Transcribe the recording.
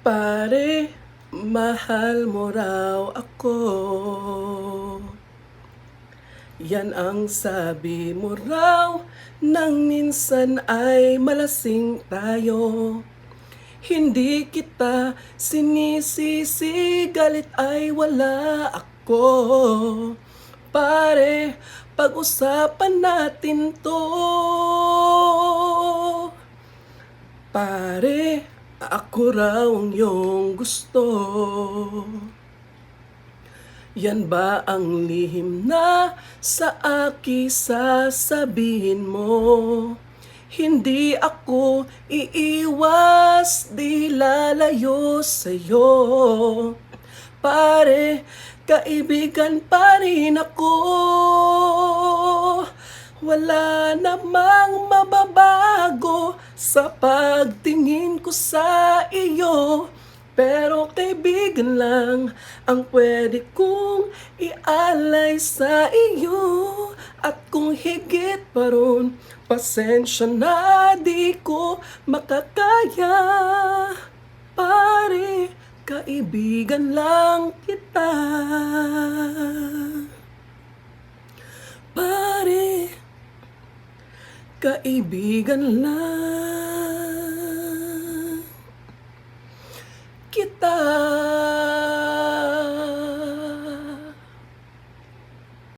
Pare, mahal mo raw ako. Yan ang sabi mo raw Nang minsan ay malasing tayo. Hindi kita sinisisi Galit ay wala ako. Pare, pag-usapan natin to. Pare, ako raw ang iyong gusto. Yan ba ang lihim na sa aki sasabihin mo? Hindi ako iiwas, di lalayo sa'yo. Pare, kaibigan pa rin ako. Wala namang mababago sa pagtingin ko sa iyo Pero kaibigan lang ang pwede kong ialay sa iyo. At kung higit pa ron, pasensya na di ko makakaya. Pare, kaibigan lang kita kaibigan lang kita.